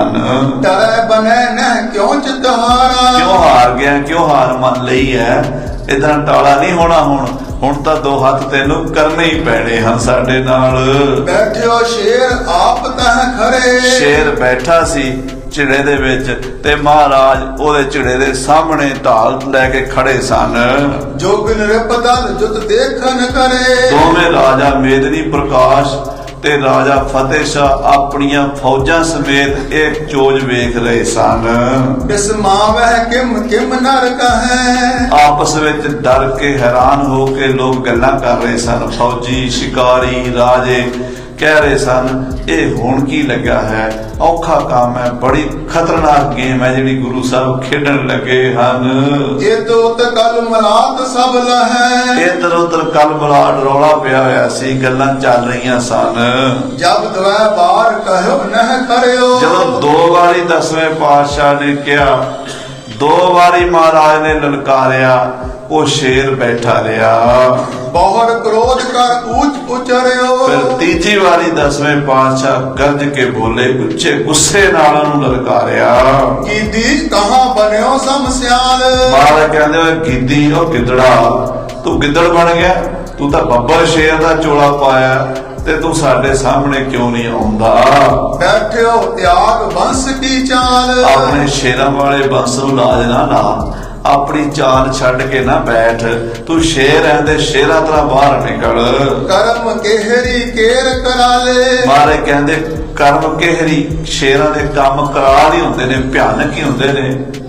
ਹਨ ਡਰੈ ਬਨੈ ਨਹਿ ਕਿਉ ਚਿਤਹਾਰਾ ਕਿਉਂ ਹਾਰ ਗਿਆ ਕਿਉਂ ਹਾਰ ਮੰਨ ਲਈ ਹੈ ਇਦਾਂ ਟਾਲਾ ਨਹੀਂ ਹੋਣਾ ਹੁਣ। ਹੁਣ ਤਾਂ ਦੋ ਹੱਥ ਤੈਨੂੰ ਕਰਨੇ ਹੀ ਪੈਣੇ ਹਨ ਸਾਡੇ ਨਾਲ। ਬੈਠਿਓ ਸ਼ੇਰ ਆਪ ਤਹ ਖਰੇ। ਸ਼ੇਰ ਬੈਠਾ ਸੀ ਚਿੜੇ ਦੇ ਵਿੱਚ ਤੇ ਮਹਾਰਾਜ ਉਹਦੇ ਚਿੜੇ ਦੇ ਸਾਹਮਣੇ ਢਾਲ ਲੈ ਕੇ ਖੜੇ ਸਨ। ਜੋਗ ਨਿਰਪਦਲ ਜੁਤ ਦੇਖਨ ਕਰੇ। ਦੋਵੇਂ ਰਾਜਾ ਮੇਦਨੀ ਪ੍ਰਕਾਸ਼ ਤੇ ਰਾਜਾ ਫਤਿਹ ਸ਼ਾਹ ਆਪਣੀਆਂ ਫੌਜਾਂ ਸਮੇਤ ਇਹ ਚੋਜ ਵੇਖ ਰਹੇ ਸਨ। ਬਿਸਮਾਵਹਿ ਕਿਮ ਕਿਮ ਨਰ ਕਹੈ? ਆਪਸ ਵਿੱਚ ਡਰ ਕੇ ਹੈਰਾਨ ਹੋ ਕੇ ਲੋਕ ਗੱਲਾਂ ਕਰ ਰਹੇ ਸਨ। ਫੌਜੀ ਸ਼ਿਕਾਰੀ ਰਾਜੇ ਕਹਿ ਰਹੇ ਸਨ ਇਹ ਹੁਣ ਕੀ ਲੱਗਾ ਹੈ? ਔਖਾ ਕੰਮ ਹੈ ਬੜੀ ਖਤਰਨਾਕ ਗੇਮ ਹੈ ਜਿਹੜੀ ਗੁਰੂ ਸਾਹਿਬ ਖੇਡਣ ਲੱਗੇ ਹਨ। ਇਹ ਦੋਤ ਕਲ ਮਰਾਤ ਸਭ ਲਹੈ ਇਧਰ ਉਧਰ ਕਲ ਬਲਾਡ ਰੌਲਾ ਪਿਆ ਹੋਇਆ ਸੀ ਗੱਲਾਂ ਚੱਲ ਰਹੀਆਂ ਸਨ। ਜਬ ਦਵੈ ਬਾਰ ਕਹਿਓ ਨਹਿ ਕਰਿਓ। ਜਦੋਂ ਦੋ ਵਾਰੀ ਦਸਵੇਂ ਪਾਤਸ਼ਾਹ ਨੇ ਕਿਹਾ ਦੋ ਵਾਰੀ ਮਹਾਰਾਜ ਨੇ ਲਲਕਾਰਿਆ ਉਹ ਸ਼ੇਰ ਬੈਠਾ ਰਿਹਾ ਬਹੁਰ ਕ੍ਰੋਧ ਕਰ ਊਚ ਉਚਰਿਓ। ਫਿਰ ਤੀਜੀ ਵਾਰੀ ਦਸਵੇਂ ਪਾਤਸ਼ਾਹ ਗਰਜ ਕੇ ਬੋਲੇ ਉੱਚੇ ਗੁੱਸੇ ਨਾਲ ਉਹਨੂੰ ਲਲਕਾਰਿਆ। ਕੀਦੀ ਕਹਾਂ ਬਨਿਓ ਸਮਸਿਆਲ ਮਹਾਰਾਜ ਕਹਿੰਦੇ ਓਏ ਗਿੱਦੀ ਉਹ ਗਿੱਦੜਾ। ਤੂੰ ਗਿੱਦੜ ਬਣ ਗਿਆ ਤੂੰ ਤਾਂ ਬੱਬਰ ਸ਼ੇਰ ਦਾ ਚੋਲਾ ਪਾਇਆ ਤੇ ਤੂੰ ਸਾਡੇ ਸਾਹਮਣੇ ਕਿਉਂ ਨਹੀਂ ਆਉਂਦਾ? ਬੈਠਿਓ ਤਿਆਗ ਬੰਸ ਕੀ ਚਾਲ? ਆਪਣੇ ਸ਼ੇਰਾਂ ਵਾਲੇ ਬੰਸ ਨੂੰ ਲਾਜ ਨਾ ਲਾ। ਆਪਣੀ ਚਾਲ ਛੱਡ ਕੇ ਨਾ ਬੈਠ। ਤੂੰ ਸ਼ੇਰ ਹੈ ਤੇ ਸ਼ੇਰਾਂ ਤਰ੍ਹਾਂ ਬਾਹਰ ਨਿਕਲ। ਕਰਮ ਕਿਹਰੀ ਕੇਰ ਕਰਾਲੇ ਮਾਰੇ ਕਹਿੰਦੇ ਕਰਮ ਕਿਹਰੀ ਸ਼ੇਰਾਂ ਦੇ ਕੰਮ ਕਰਾਲ ਹੀ ਹੁੰਦੇ ਨੇ ਭਿਆਨਕ ਹੀ ਹੁੰਦੇ ਨੇ।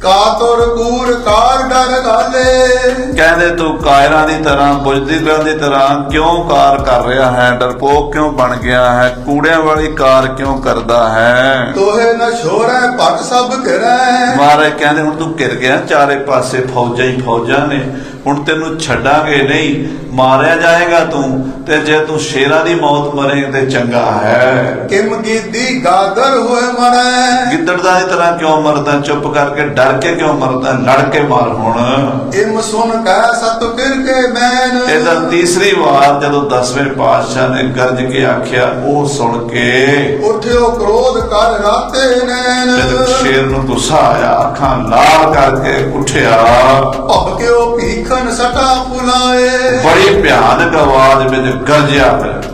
ਕਾਤੁਰ ਕੂਰ ਕਾਰ ਡਰ ਗਾਲੇ। ਕਹਿੰਦੇ ਤੂੰ ਕਾਇਰਾਂ ਦੀ ਤਰ੍ਹਾਂ ਬੁਝਦੀਗਾਂ ਦੀ ਤਰ੍ਹਾਂ ਕਿਉਂ ਕਾਰ ਕਰ ਰਿਹਾ ਹੈ? ਡਰਪੋਕ ਕਿਉਂ ਬਣ ਗਿਆ ਹੈ? ਕੂੜਿਆਂ ਵਾਲੀ ਕਾਰ ਕਿਉਂ ਕਰਦਾ ਹੈ? ਤੋਹੇ ਨ ਛੋੜੈ ਭਟ ਸਭ ਘਰੈ। ਮਹਾਰਾਜ ਕਹਿੰਦੇ ਹੁਣ ਤੂੰ ਘਿਰ ਗਿਆ ਚਾਰੇ ਪਾਸੇ ਫੌਜਾਂ ਹੀ ਫੌਜਾਂ ਨੇ। ਹੁਣ ਤੈਨੂੰ ਛੱਡਾਂਗੇ ਨਹੀਂ ਮਾਰਿਆ ਜਾਏਗਾ ਤੂੰ ਤੇ ਜੇ ਤੂੰ ਸ਼ੇਰਾਂ ਦੀ ਮੌਤ ਮਰੇ ਤੇ ਚੰਗਾ ਹੈ। ਕਿਮ ਗੀਦੀ ਗਾਦਰ ਹੋਏ ਮਰੈ? ਗਿੱਦੜ ਦਾ ਤਰ੍ਹਾਂ ਕਿਉਂ ਮਰਦਾ? ਚੁੱਪ ਕਰਕੇ ਡਰ ਕੇ ਕਿਉਂ ਮਰਦਾ? ਲੜ ਕੇ ਮਾਰ ਹੁਣ। ਇਮ ਸੁਨ ਕਹਿ ਸਤ ਫਿਰ ਕੇ ਬੈਨ ਇਹਦਾ ਤੀਸਰੀ ਵਾਰ ਜਦੋਂ 10ਵੇਂ ਪਾਤਸ਼ਾਹ ਨੇ ਗਰਜ ਕੇ ਆਖਿਆ ਉਹ ਸੁਣ ਕੇ ਉਠਿਓ ਕ੍ਰੋਧ ਕਰ ਰਾਤੇ ਨੈਣ। ਜਦ ਸ਼ੇਰ ਨੂੰ ਗੁੱਸਾ ਆਇਆ ਅੱਖਾਂ ਲਾਲ ਕਰਕੇ ਉੱਠਿਆ। ਭਬਕਿਓ ਭੀਖਨ ਸਟਾ ਪੁਲਾਏ? ਬੜੀ ਭਿਆਨਕ ਆਵਾਜ਼ ਵਿੱਚ ਗਰਜਿਆ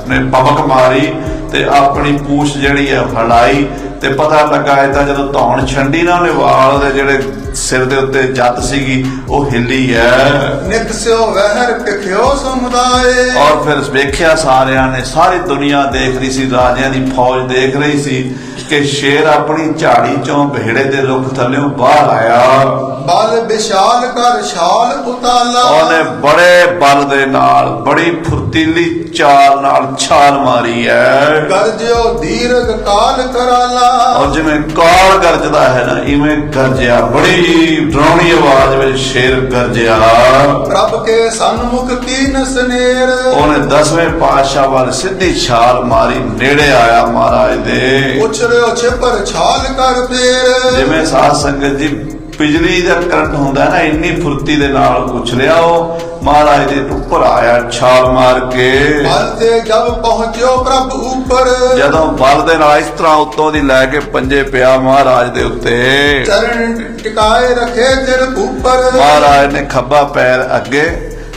ਨੇ ਪਮਕ ਮਾਰੀ ਤੇ ਆਪਣੀ ਪੂਛ ਜਿਹੜੀ ਹੈ ਫੜਾਈ ਤੇ ਪਤਾ ਲੱਗਾ ਇਹ ਤਾਂ ਜਦੋਂ ਧੌਣ ਛੰਡੀ ਨਾ ਉਹਨੇ ਵਾਲ ਦੇ ਜਿਹੜੇ ਸਿਰ ਦੇ ਉੱਤੇ ਜੱਤ ਸੀਗੀ ਉਹ ਹਿੱਲੀ ਹੈ ਨਿਕਸਿਓ ਵਹਿਰ ਟਿਕਿਓ ਸਮੁਦਾਏ। ਔਰ ਫਿਰ ਵੇਖਿਆ ਸਾਰਿਆਂ ਨੇ ਸਾਰੀ ਦੁਨੀਆ ਦੇਖ ਰਹੀ ਸੀ ਰਾਜਿਆਂ ਦੀ ਫੌਜ ਦੇਖ ਰਹੀ ਸੀ ਕਿ ਸ਼ੇਰ ਆਪਣੀ ਝਾੜੀ ਚੋਂ ਵਿਹੜੇ ਦੇ ਰੁੱਖ ਥੱਲੇੋਂ ਬਾਹਰ ਆਇਆ। ਬਲ ਵਿਸ਼ਾਲ ਕਰ ਛਾਲ ਉਤਾਲਾ। ਉਹਨੇ ਬੜੇ ਬਲ ਦੇ ਨਾਲ ਬੜੀ ਫੁਰਤੀਲੀ ਚਾਲ ਨਾਲ ਛਾਲ ਮਾਰੀ ਹੈ ਗਰਜਿਓ ਦੀਰਘ ਕਾਲ ਕਰਾਲਾ। ਔਰ ਜਿਵੇਂ ਕਾਲ ਗਰਜਦਾ ਹੈ ਨਾ ਇਵੇਂ ਗਰਜਿਆ ਬੜੀ ਡਰਾਉਣੀ ਆਵਾਜ਼ ਵਿੱਚ ਸ਼ੇਰ ਗਰਜਿਆ ਪ੍ਰਭ ਕੇ ਸਨਮੁਖ ਕੀਨ ਸਨੇਰ। ਉਹਨੇ 10ਵੇਂ ਪਾਤਸ਼ਾਹ ਵੱਲ ਸਿੱਧੀ ਛਾਲ ਮਾਰੀ ਨੇੜੇ ਆਇਆ ਮਹਾਰਾਜ ਦੇ। ਉਛਰਿਓ ਛਿਪਰ ਛਾਲ ਕਰ ਫੇਰ। ਜਿਵੇਂ ਸਾਧ ਸੰਗਤ ਜੀ ਬਿਜਲੀ ਦਾ ਕਰੰਟ ਹੁੰਦਾ ਨਾ ਇੰਨੀ ਫੁਰਤੀ ਦੇ ਨਾਲ ਉਛਲਿਆ ਉਹ। ਮਹਾਰਾਜ ਦੇ ਉੱਪਰ ਆਇਆ ਛਾਲ ਮਾਰ ਕੇ। ਬਲ ਤੇ ਜਬ ਪਹੁੰਚਿਓ ਪ੍ਰਭ ਉੱਪਰ। ਜਦੋਂ ਬਲ ਦੇ ਨਾਲ ਇਸ ਤਰ੍ਹਾਂ ਉੱਤੋਂ ਦੀ ਲੈ ਕੇ ਪੰਜੇ ਪਿਆ ਮਹਾਰਾਜ ਦੇ ਉੱਤੇ। ਚਰਨ ਟਿਕਾਏ ਰਖੇ ਤਿਰ ਉੱਪਰ। ਮਹਾਰਾਜ ਨੇ ਖੱਬਾ ਪੈਰ ਅੱਗੇ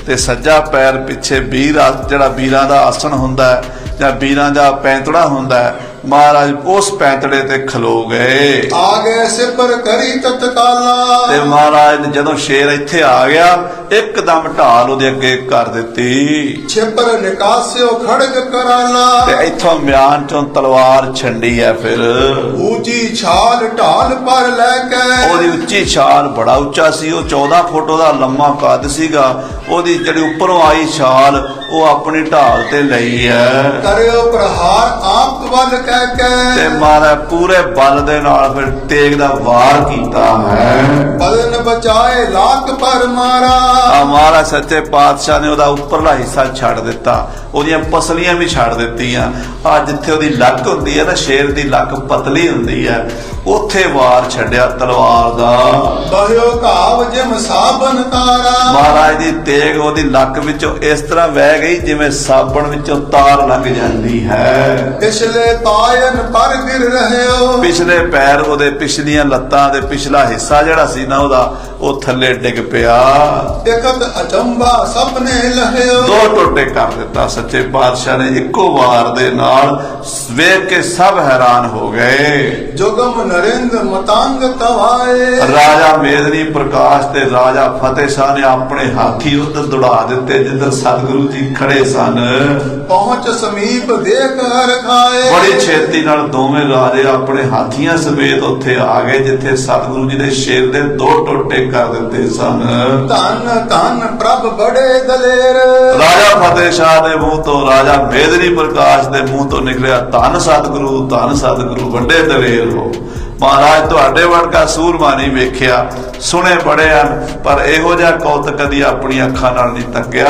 ਤੇ ਸੱਜਾ ਪੈਰ ਪਿੱਛੇ ਵੀਰ ਜਿਹੜਾ ਵੀਰਾਂ ਦਾ ਆਸਣ ਹੁੰਦਾ ਹੈ ਜਾਂ ਵੀਰਾਂ ਦਾ ਪੈਂਤੜਾ ਹੁੰਦਾ ਹੈ ਮਹਾਰਾਜ ਉਸ ਪੈਂਤੜੇ ਤੇ ਖਲੋ ਗਏ। ਆਗੇ ਸਿਪਰ ਕਰੀ ਤਤਕਾਲਾ। ਤੇ ਮਹਾਰਾਜ ਨੇ ਜਦੋਂ ਸ਼ੇਰ ਇੱਥੇ ਆ ਗਿਆ ਇੱਕਦਮ ਢਾਲ ਉਹਦੇ ਅੱਗੇ ਕਰ ਦਿੱਤੀ। ਛਿਪਰ ਨਿਕਾਸਿਓ ਖੜਗ ਕਰਾਲਾ। ਤੇ ਇੱਥੋਂ ਮਿਆਨ ਚੋਂ ਤਲਵਾਰ ਛੰਡੀ ਹੈ ਫਿਰ। ਊਚੀ ਛਾਲ ਢਾਲ ਪਰ ਲੈ ਕੇ। ਉਹਦੀ ਉੱਚੀ ਛਾਲ ਬੜਾ ਉੱਚਾ ਸੀ ਉਹ 14 ਫੁੱਟ ਉਹਦਾ ਲੰਮਾ ਕੱਦ ਸੀਗਾ। ਉਹਦੀ ਜਿਹੜੀ ਉੱਪਰੋਂ ਆਈ ਛਾਲ ਉਹ ਆਪਣੀ ਢਾਲ ਤੇ ਲਈ ਹੈ। ਕਰਿਓ ਪ੍ਰਹਾਰ ਆਪ ਵੱਲ ਕਹਿ ਤੇ ਕੇ ਮਾਰਾ ਪੂਰੇ ਬਲ ਦੇ ਨਾਲ ਫਿਰ ਤੇਗ ਦਾ ਵਾਰ ਕੀਤਾ ਹੈ। ਬਦਨ ਬਚਾਏ ਲਾਕ ਪਰ ਮਾਰਾ। ਆ ਮਹਾਰਾਜ ਸੱਚੇ ਪਾਤਸ਼ਾਹ ਨੇ ਉਹਦਾ ਉੱਪਰਲਾ ਹਿੱਸਾ ਛੱਡ ਦਿੱਤਾ। ਉਹਦੀਆਂ ਪਸਲੀਆਂ ਵੀ ਛੱਡ ਦਿੱਤੀਆਂ। ਆ ਜਿੱਥੇ ਉਹਦੀ ਲੱਕ ਹੁੰਦੀ ਹੈ ਨਾ ਸ਼ੇਰ ਦੀ ਲੱਕ ਪਤਲੀ ਹੁੰਦੀ ਹੈ ਉੱਥੇ ਵਾਰ ਛੱਡਿਆ ਤਲਵਾਰ ਦਾ। ਬਹਿਓ ਘਾਵ ਜਿਮ ਸਾਬਨ ਤਾਰਾ। ਮਹਾਰਾਜ ਦੀ ਤੇਗ ਉਹਦੀ ਲੱਕ ਵਿੱਚੋਂ ਇਸ ਤਰ੍ਹਾਂ ਵਹਿ ਗਈ ਜਿਵੇਂ ਸਾਬਣ ਵਿੱਚੋਂ ਤਾਰ ਲੰਘ ਜਾਂਦੀ ਹੈ। ਪਿਛਲੇ ਪਾਇਨ ਪਰ ਗਿਰ ਰਹਿਓ। ਪਿਛਲੇ ਪੈਰ ਉਹਦੇ ਪਿਛਲੀਆਂ ਲੱਤਾਂ ਦੇ ਪਿਛਲਾ ਹਿੱਸਾ ਜਿਹੜਾ ਸੀ ਨਾ ਉਹਦਾ ਉਹ ਥੱਲੇ ਡਿੱਗ ਪਿਆ। ਇਕਤ ਅਚੰਬਾ ਸਪਨੇ ਲਹਿਓ। ਦੋ ਟੋਟੇ ਕਰ ਦਿੱਤਾ ਸੱਚੇ ਪਾਤਸ਼ਾਹ ਨੇ ਇੱਕੋ ਵਾਰ ਦੇ ਨਾਲ ਵੇਖ ਕੇ ਸਭ ਹੈਰਾਨ ਹੋ ਗਏ। ਜੁਗਮ ਨਰਿੰਦ ਮਤੰਗ ਤਵਾਏ। ਰਾਜਾ ਮੇਦਨੀ ਪ੍ਰਕਾਸ਼ ਤੇ ਰਾਜਾ ਫਤਿਹ ਸ਼ਾਹ ਨੇ ਆਪਣੇ ਹਾਥੀ ਉੱਧਰ ਦੌੜਾ ਦਿੱਤੇ ਜਿੱਧਰ ਸਤਿਗੁਰੂ ਜੀ ਖੜੇ ਸਨ। ਪਹੁੰਚ ਸਮੀਪ ਦੇਖ ਹਰ ਖਾਏ। ਬੜੀ ਛੇਤੀ ਨਾਲ ਦੋਵੇਂ ਰਾਜੇ ਆਪਣੇ ਹਾਥੀਆਂ ਸਮੇਤ ਉੱਥੇ ਆ ਗਏ ਜਿੱਥੇ ਸਤਿਗੁਰੂ ਜੀ ਦੇ ਸ਼ੇਰ ਦੇ ਦੋ ਟੋਟੇ ਕਰ ਦਿੱਤੇ ਸਨ। ਧੰਨ ਧੰਨ ਪ੍ਰਭ ਬੜੇ ਦਲੇਰ। ਰਾਜਾ ਫਤਿਹ ਸ਼ਾਹ ਦੇ ਮੂੰਹ ਤੋਂ ਰਾਜਾ ਮੇਦਨੀ ਪ੍ਰਕਾਸ਼ ਦੇ ਮੂੰਹ ਤੋਂ ਨਿਕਲਿਆ, ਧੰਨ ਸਤਿਗੁਰੂ ਧੰਨ ਸਤਿਗੁਰੂ, ਵੱਡੇ ਦਲੇਰ ਹੋ। ਮਹਾਰਾਜ, ਤੁਹਾਡੇ ਵਰਗਾ ਸੂਰਮਾ ਨਹੀਂ ਵੇਖਿਆ। ਸੁਣੇ ਬੜੇ ਹਨ, ਪਰ ਇਹੋ ਜਿਹਾ ਕੌਤਕ ਕਦੀ ਆਪਣੀ ਅੱਖਾਂ ਨਾਲ ਨਹੀਂ ਤੱਕਿਆ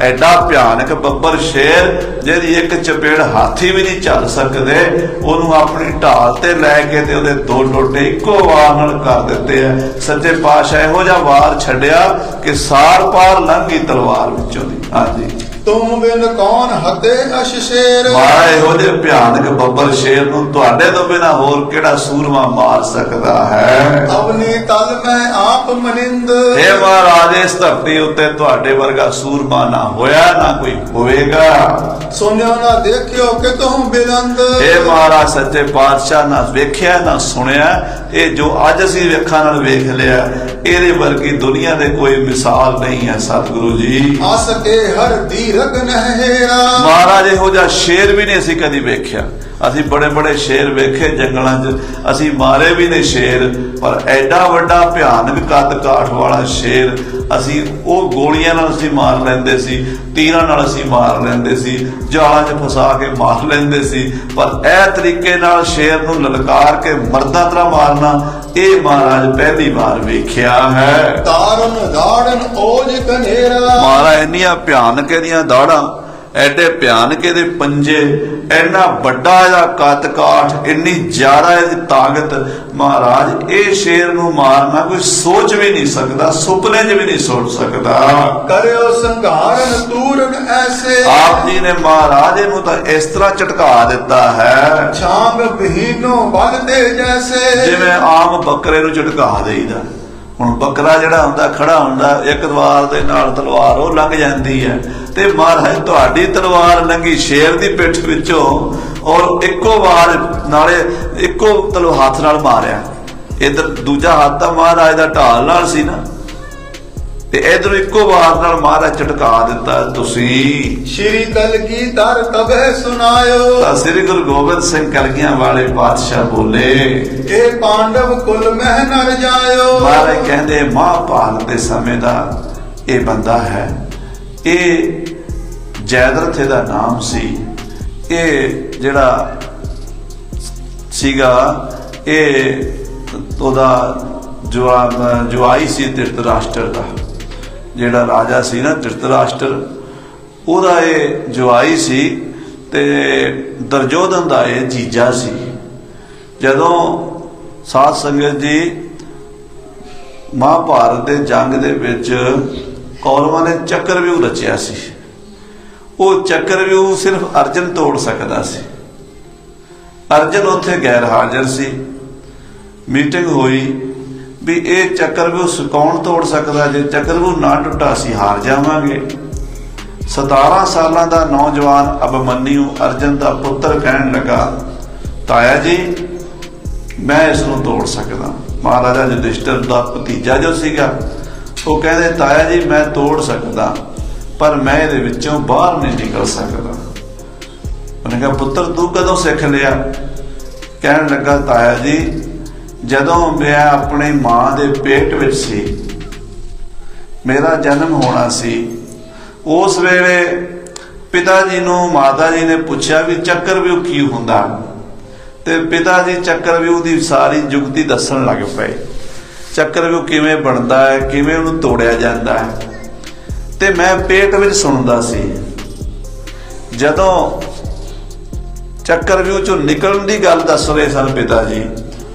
ਐਡਾ ਭਿਆਨਕ ਬੱਬਰ ਸ਼ੇਰ, ਜਿਹਦੀ ਇੱਕ ਚਪੇੜ ਹਾਥੀ ਵੀ ਨਹੀਂ ਚੱਲ ਸਕਦੇ, ਉਹਨੂੰ ਆਪਣੀ ਢਾਲ ਤੇ ਲੈ ਕੇ ਤੇ ਉਹਦੇ ਦੋ ਟੋਟੇ ਇੱਕੋ ਵਾਰ ਨਾਲ ਕਰ ਦਿੱਤੇ ਆ। ਸੱਚੇ ਪਾਤਸ਼ਾਹ ਇਹੋ ਜਿਹਾ ਵਾਰ ਛੱਡਿਆ ਕਿ ਸਾਰ ਪਾਰ ਲੰਘੀ ਤਲਵਾਰ ਵਿੱਚੋਂ ਦੀ। ਹਾਂਜੀ। ਤੁਮ ਬਿਨ ਕੌਣ ਹਤੇ ਅਸ਼ ਸ਼ੇਰ ਮਾਰਾ ਇਹੋ ਜਿਹੇ ਭਿਆਨਕ ਬੱਬਰ ਸ਼ੇਰ ਨੂੰ ਤੁਹਾਡੇ ਤੋਂ ਬਿਨਾ ਹੋਰ ਕਿਹੜਾ ਸੂਰਮਾ ਮਾਰ ਸਕਦਾ ਹੈ? ਅਵਨੀ ਤਲ ਮੈਂ ਆਪ ਮਨਿੰਦ। ਇਹ ਮਹਾਰਾਜ ਇਸ ਧਰਤੀ ਉੱਤੇ ਤੁਹਾਡੇ ਵਰਗਾ ਸੂਰਮਾ ਨਾ ਹੋਇਆ ਨਾ ਕੋਈ ਹੋਵੇਗਾ। ਸੁਨਿਓ ਨਾ ਦੇਖਿਓ ਕਿ ਤੁਮ ਬਿਲੰਦ ਇਹ ਮਹਾਰਾਜ ਸੱਚੇ ਪਾਤਸ਼ਾਹ ਨਾ ਵੇਖਿਆ ਨਾ ਸੁਣਿਆ। ਇਹ ਜੋ ਅੱਜ ਅਸੀਂ ਵੇਖਾਂ ਨਾਲ ਵੇਖ ਲਿਆ ਇਹਦੇ ਵਰਗੀ ਦੁਨੀਆ ਦੇ ਕੋਈ ਮਿਸਾਲ ਨਹੀਂ ਹੈ ਸਤਿਗੁਰੂ ਜੀ। ਕੇ ਹਰ ਦੀਰਗ ਨਹਿਰਾ ਮਹਾਰਾਜ ਇਹੋ ਜਿਹਾ ਸ਼ੇਰ ਵੀ ਨਹੀਂ ਅਸੀਂ ਕਦੀ ਵੇਖਿਆ। ਅਸੀਂ ਬੜੇ ਬੜੇ ਸ਼ੇਰ ਵੇਖੇ ਜੰਗਲਾਂ 'ਚ। ਅਸੀਂ ਮਾਰੇ ਵੀ ਨੇ ਸ਼ੇਰ, ਪਰ ਐਡਾ ਵੱਡਾ ਭਿਆਨਕ ਕੱਦ ਕਾਠ ਵਾਲਾ ਸ਼ੇਰ ਅਸੀਂ ਉਹ ਗੋਲੀਆਂ ਨਾਲ ਅਸੀਂ ਮਾਰ ਲੈਂਦੇ ਸੀ ਤੀਰਾਂ ਨਾਲ ਅਸੀਂ ਮਾਰ ਲੈਂਦੇ ਸੀ ਜਾਲਾਂ 'ਚ ਫਸਾ ਕੇ ਮਾਰ ਲੈਂਦੇ ਸੀ ਪਰ ਇਹ ਤਰੀਕੇ ਨਾਲ ਸ਼ੇਰ ਨੂੰ ਲਲਕਾਰ ਕੇ ਮਰਦਾਂ ਤਰ੍ਹਾਂ ਮਾਰਨਾ ਇਹ ਮਹਾਰਾਜ ਪਹਿਲੀ ਵਾਰ ਵੇਖਿਆ ਹੈ। ਤਾਰਨ ਦਾੜਨ ਓਜ ਕਨੇਰਾ। ਮਾਰਾ ਇੰਨੀਆਂ ਭਿਆਨਕ ਇਹਦੀਆਂ ਦਾੜਾਂ ਐਡੇ ਭਿਆਨਕ ਇਹਦੇ ਪੰਜੇ ਇੰਨਾ ਵੱਡਾ ਇਹਦਾ ਕੱਦ ਕਾਠ ਇੰਨੀ ਜ਼ਿਆਦਾ ਇਹਦੀ ਤਾਕਤ ਮਹਾਰਾਜ ਇਹ ਸ਼ੇਰ ਨੂੰ ਮਾਰਨਾ ਕੋਈ ਸੋਚ ਵੀ ਨਹੀਂ ਸਕਦਾ ਸੁਪਨੇ 'ਚ ਵੀ ਨਹੀਂ ਸੋਚ ਸਕਦਾ। ਕਰਿਓ ਸੰਘਾਰਨ ਤੂਰਨ ਐਸੇ। ਆਪ ਜੀ ਨੇ ਮਹਾਰਾਜ ਇਹਨੂੰ ਤਾਂ ਇਸ ਤਰ੍ਹਾਂ ਝਟਕਾ ਦਿੱਤਾ ਹੈ। ਛਾਂਗ ਬਹੀਨੋ ਤੇ ਜੈਸੇ। ਜਿਵੇਂ ਆਮ ਬੱਕਰੇ ਨੂੰ ਝਟਕਾ ਦੇਈਦਾ। ਹੁਣ ਬੱਕਰਾ ਜਿਹੜਾ ਹੁੰਦਾ ਖੜਾ ਹੁੰਦਾ ਇੱਕ ਤਲਵਾਰ ਦੇ ਨਾਲ ਤਲਵਾਰ ਉਹ ਲੰਘ ਜਾਂਦੀ ਹੈ। ਤੇ ਮਹਾਰਾਜ ਤੁਹਾਡੀ ਤਲਵਾਰ ਲੰਗੀ ਸ਼ੇਰ ਦੀ ਪਿੱਠ ਵਿੱਚੋਂ ਔਰ ਇੱਕੋ ਵਾਰ ਨਾਲੇ ਇੱਕੋ ਤਲਵਾਰ ਹੱਥ ਨਾਲ ਮਾਰਿਆ। ਇਧਰ ਦੂਜਾ ਹੱਥ ਤਾਂ ਮਹਾਰਾਜ ਦਾ ਢਾਲ ਨਾਲ ਸੀ ਨਾ। ਤੇ ਇਧਰ ਇੱਕੋ ਵਾਰ ਨਾਲ ਮਹਾਰਾਜ ਝਟਕਾ ਦਿੱਤਾ ਤੁਸੀਂ ਸ਼੍ਰੀ ਕਲਗੀ ਦਰ ਕਬਹਿ ਸੁਨਾਇਓ ਤਾਂ ਸ੍ਰੀ ਗੁਰੂ ਗੋਬਿੰਦ ਸਿੰਘ ਕਲਗੀਆਂ ਵਾਲੇ ਪਾਤਸ਼ਾਹ ਬੋਲੇ ਇਹ ਪਾਂਡਵ ਕੁਲ ਮਹਿ ਨਰ ਜਾਇਓ। ਮਹਾਰਾਜ ਕਹਿੰਦੇ ਮਹਾਭਾਰਤ ਦੇ ਸਮੇਂ ਦਾ ਇਹ ਬੰਦਾ ਹੈ। ਇਹ ਜੈਦਰਥ ਦਾ ਨਾਮ ਸੀ। ਇਹ ਜਿਹੜਾ ਸੀਗਾ, ਇਹ ਉਹਦਾ ਜਵਾ ਜਵਾਈ ਸੀ ਧਿਰਤਰਾਸ਼ਟਰ ਦਾ। ਜਿਹੜਾ ਰਾਜਾ ਸੀ ਨਾ ਧਿਰਤਰਾਸ਼ਟਰ, ਉਹਦਾ ਇਹ ਜਵਾਈ ਸੀ ਤੇ ਦਰਜੋਧਨ ਦਾ ਇਹ ਜੀਜਾ ਸੀ। ਜਦੋਂ ਸਾਧ ਸੰਗਤ ਜੀ ਮਹਾਭਾਰਤ ਦੇ ਜੰਗ ਦੇ ਵਿੱਚ ਕੌਰਵਾਂ ਨੇ ਚੱਕਰਵਿਊਹ ਰਚਿਆ ਸੀ। ਉਹ ਚੱਕਰਵਿਊਹ ਸਿਰਫ ਅਰਜਨ ਤੋੜ ਸਕਦਾ ਸੀ। ਅਰਜਨ ਉੱਥੇ ਗੈਰ ਹਾਜ਼ਰ ਸੀ। ਮੀਟਿੰਗ ਹੋਈ ਵੀ ਇਹ ਚੱਕਰਵਿਊਹ ਸ- ਤੋੜ ਸਕਦਾ? ਜੇ ਚੱਕਰਵਿਊਹ ਨਾ ਟੁੱਟਾ ਸੀ ਹਾਰ ਜਾਵਾਂਗੇ। 17 ਸਾਲਾਂ ਦਾ ਨੌਜਵਾਨ ਅਭਮਨਿਊ ਅਰਜਨ ਦਾ ਪੁੱਤਰ ਕਹਿਣ ਲੱਗਾ, ਤਾਇਆ ਜੀ, ਮੈਂ ਇਸ ਨੂੰ ਤੋੜ ਸਕਦਾ। ਮਹਾਰਾਜਾ ਯੁਧਿਸ਼ਟਰ ਦਾ ਭਤੀਜਾ ਜੋ ਸੀਗਾ ਉਹ ਕਹਿੰਦੇ, ਤਾਇਆ ਜੀ, ਮੈਂ ਤੋੜ ਸਕਦਾ, ਪਰ ਮੈਂ ਇਹਦੇ ਵਿੱਚੋਂ ਬਾਹਰ ਨਹੀਂ ਨਿਕਲ ਸਕਦਾ। ਉਹਨੇ ਕਿਹਾ, ਪੁੱਤਰ, ਤੂੰ ਕਦੋਂ ਸਿੱਖ ਲਿਆ? ਕਹਿਣ ਲੱਗਾ, ਤਾਇਆ ਜੀ, ਜਦੋਂ ਮੈਂ ਆਪਣੀ ਮਾਂ ਦੇ ਪੇਟ ਵਿੱਚ ਸੀ, ਮੇਰਾ ਜਨਮ ਹੋਣਾ ਸੀ, ਉਸ ਵੇਲੇ ਪਿਤਾ ਜੀ ਨੂੰ ਮਾਤਾ ਜੀ ਨੇ ਪੁੱਛਿਆ ਵੀ ਚੱਕਰ ਚੱਕਰਵਿਊਹ ਕੀ ਹੁੰਦਾ? ਤੇ ਪਿਤਾ ਜੀ ਚੱਕਰ ਚੱਕਰਵਿਊਹ ਦੀ ਸਾਰੀ ਜੁਗਤੀ ਦੱਸਣ ਲੱਗ ਪਏ। ਚੱਕਰ ਚੱਕਰਵਿਊਹ ਕਿਵੇਂ ਬਣਦਾ ਹੈ, ਕਿਵੇਂ ਉਹਨੂੰ ਤੋੜਿਆ ਜਾਂਦਾ ਹੈ। ਤੇ ਮੈਂ ਪੇਟ ਵਿੱਚ ਸੁਣਦਾ ਸੀ, ਜਦੋਂ ਚੱਕਰ ਵਿਊ ਚੋਂ ਨਿਕਲਣ ਦੀ ਗੱਲ ਦੱਸ ਰਹੇ ਸਨ ਪਿਤਾ ਜੀ,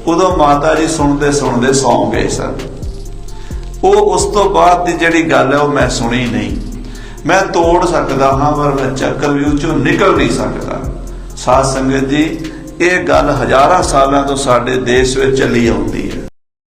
ਉਦੋਂ ਮਾਤਾ ਜੀ ਸੁਣਦੇ ਸੁਣਦੇ ਸੌਂ ਗਏ ਸਨ। ਉਹ ਉਸ ਤੋਂ ਬਾਅਦ ਦੀ ਜਿਹੜੀ ਗੱਲ ਹੈ ਉਹ ਮੈਂ ਸੁਣੀ ਨਹੀਂ। ਮੈਂ ਤੋੜ ਸਕਦਾ ਹਾਂ, ਪਰ ਮੈਂ ਚੱਕਰ ਵਿਊ ਚੋਂ ਨਿਕਲ ਨਹੀਂ ਸਕਦਾ। ਸਾਧ ਸੰਗਤ ਜੀ, ਇਹ ਗੱਲ ਹਜ਼ਾਰਾਂ ਸਾਲਾਂ ਤੋਂ ਸਾਡੇ ਦੇਸ਼ ਵਿੱਚ ਚੱਲੀ ਆਉਂਦੀ